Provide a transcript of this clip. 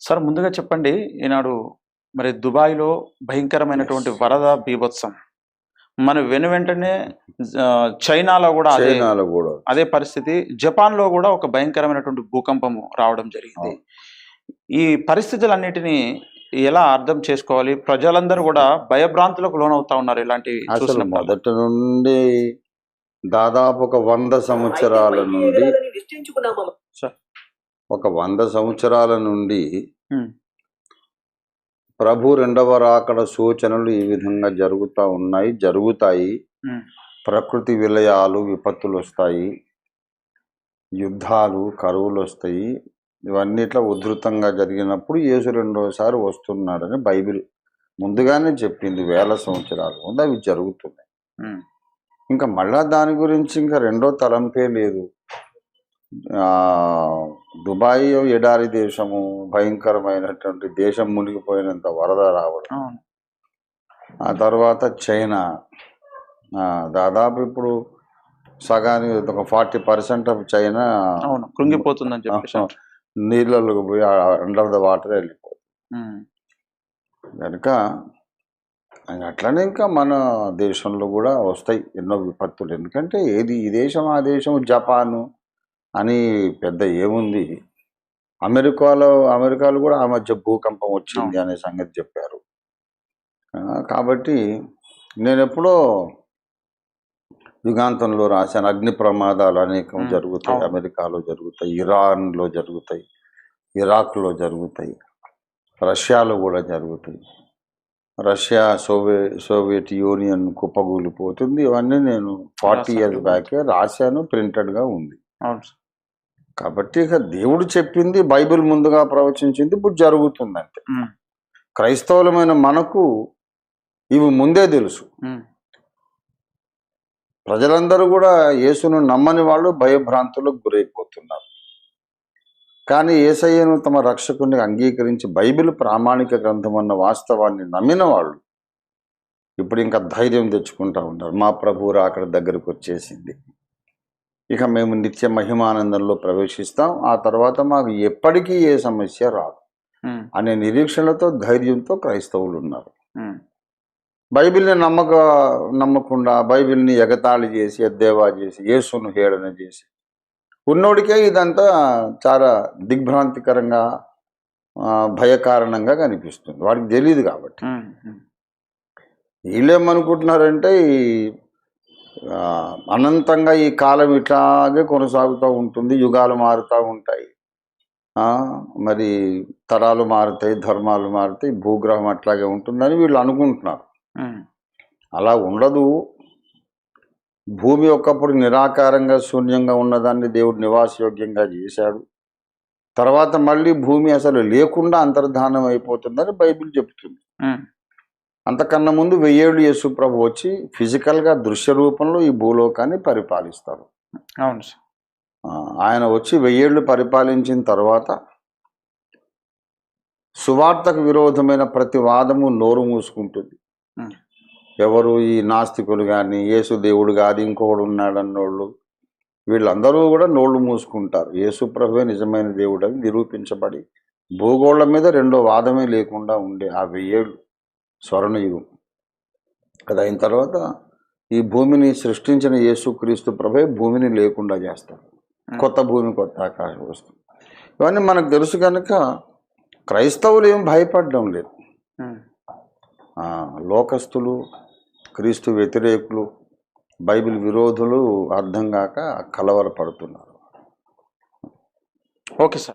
Sir ముందుగా చెప్పండి ఈనాడు మరి దుబాయ్లో భయంకరమైనటువంటి వరద బీభత్సం. మన వెను వెంటనే చైనాలో కూడా అదే చైనాలో కూడా. అదే పరిస్థితి. జపాన్లో కూడా ఒక భయంకరమైనటువంటి భూకంపము రావడం జరిగింది. ఈ పరిస్థితులన్నిటినీ ఎలా అర్థం చేసుకోవాలి? ప్రజలందరూ కూడా భయభ్రాంతులకు లోనవుతా ఉన్నారు ఇలాంటి అసలు మొదటి నుండి దాదాపు ఒక వంద సంవత్సరాల నుండి ఒక వంద సంవత్సరాల నుండి ప్రభు రెండవ రాకడ సూచనలు ఈ విధంగా జరుగుతూ ఉన్నాయి జరుగుతాయి. ప్రకృతి విలయాలు విపత్తులు వస్తాయి యుద్ధాలు కరువులు వస్తాయి ఇవన్నిట్లో ఉధృతంగా జరిగినప్పుడు యేసు రెండోసారి వస్తున్నాడని బైబిల్ ముందుగానే చెప్పింది వేల సంవత్సరాలు ముందు అవి జరుగుతున్నాయి. ఇంకా మళ్ళా దాని గురించి ఇంకా రెండో తలంపే లేదు. దుబాయ్ ఎడారి దేశము భయంకరమైనటువంటి దేశం మునిగిపోయినంత వరద రావడం. ఆ తర్వాత చైనా. దాదాపు ఇప్పుడు సగానికి ఒక ఫార్టీ పర్సెంట్ ఆఫ్ చైనా కృంగిపోతుందని అంటారు. నీళ్ళలోకి పోయి అండర్ ద వాటర్ వెళ్ళిపోతుంది. కనుక అట్లనే ఇంకా మన దేశంలో కూడా వస్తాయి ఎన్నో విపత్తులు. ఎందుకంటే ఏది ఈ దేశం ఆ దేశం జపాను అని పెద్ద ఏముంది అమెరికాలో అమెరికాలో కూడా ఆ మధ్య భూకంపం వచ్చింది అనే సంగతి చెప్పారు కాబట్టి నేను ఎప్పుడో యుగాంతంలో రాశాను అగ్ని ప్రమాదాలు అనేకం. జరుగుతాయి. అమెరికాలో జరుగుతాయి ఇరాన్లో జరుగుతాయి ఇరాక్లో జరుగుతాయి రష్యాలో కూడా జరుగుతాయి రష్యా సోవియే సోవియట్ యూనియన్ కుప్పగూలిపోతుంది ఇవన్నీ నేను ఫార్టీ. ఇయర్స్ బ్యాకే రాశాను ప్రింటెడ్గా ఉంది. కాబట్టి ఇక దేవుడు చెప్పింది బైబిల్ ముందుగా ప్రవచించింది ఇప్పుడు జరుగుతుంది అంతే ఉమ్, క్రైస్తవులమైన మనకు ఇవి ముందే తెలుసు. ప్రజలందరూ కూడా యేసును నమ్మని వాళ్ళు భయభ్రాంతులకు గురైపోతున్నారు. కానీ ఏసయ్యను తమ రక్షకుని అంగీకరించి బైబిల్ ప్రామాణిక గ్రంథం అన్న వాస్తవాన్ని నమ్మిన వాళ్ళు ఇప్పుడు ఇంకా ధైర్యం తెచ్చుకుంటా ఉంటారు మా ప్రభు అక్కడ దగ్గరకు వచ్చేసింది. ఇక మేము నిత్య మహిమానందంలో ప్రవేశిస్తాం. ఆ తర్వాత మాకు ఎప్పటికీ ఏ సమస్య రాదు. అనే నిరీక్షణలతో ధైర్యంతో క్రైస్తవులు ఉన్నారు. బైబిల్ని నమ్మక నమ్మకుండా బైబిల్ని ఎగతాళి చేసి ఎద్దేవా చేసి యేసును హేళన చేసి ఉన్నోడికే ఇదంతా చాలా దిగ్భ్రాంతికరంగా భయకారణంగా కనిపిస్తుంది. వాడికి తెలియదు కాబట్టి. వీళ్ళేమనుకుంటున్నారంటే ఈ అనంతంగా ఈ కాలం ఇట్లాగే కొనసాగుతూ ఉంటుంది యుగాలు మారుతూ ఉంటాయి. ఆ, మరి తరాలు మారుతాయి ధర్మాలు మారుతాయి భూగ్రహం అట్లాగే ఉంటుందని వీళ్ళు అనుకుంటున్నారు. అలా ఉండదు. భూమి ఒకప్పుడు నిరాకారంగా శూన్యంగా ఉన్నదాన్ని దేవుడు నివాసయోగ్యంగా చేశాడు. తర్వాత మళ్ళీ భూమి అసలు లేకుండా అంతర్ధానం అయిపోతుందని బైబిల్ చెప్తుంది. అంతకన్నా ముందు వెయ్యేళ్ళు యేసు ప్రభు వచ్చి ఫిజికల్గా దృశ్య రూపంలో ఈ భూలోకాన్ని పరిపాలిస్తారు. అవును సార్. ఆయన వచ్చి వెయ్యేళ్ళు పరిపాలించిన తర్వాత సువార్తకు విరోధమైన ప్రతి వాదము నోరు మూసుకుంటుంది. ఎవరు ఈ నాస్తికులు కానీ యేసు దేవుడు కాదు ఇంకొకడు ఉన్నాడు అన్నోళ్ళు వీళ్ళందరూ కూడా నోళ్ళు మూసుకుంటారు. యేసు ప్రభువే నిజమైన దేవుడు అని నిరూపించబడి భూగోళం మీద రెండో వాదమే లేకుండా ఉండే ఆ వెయ్యేళ్ళు. స్వర్ణయుగం అది అయిన తర్వాత ఈ భూమిని సృష్టించిన యేసుక్రీస్తు ప్రభే భూమిని లేకుండా చేస్తారు కొత్త భూమి కొత్త ఆకాశం వస్తుంది. ఇవన్నీ మనకు తెలుసు కనుక క్రైస్తవులు ఏం భయపడడం లేదు. లోకస్తులు క్రీస్తు వ్యతిరేకులు బైబిల్ విరోధులు అర్థం కాక కలవరపడుతున్నారు. Okay sir.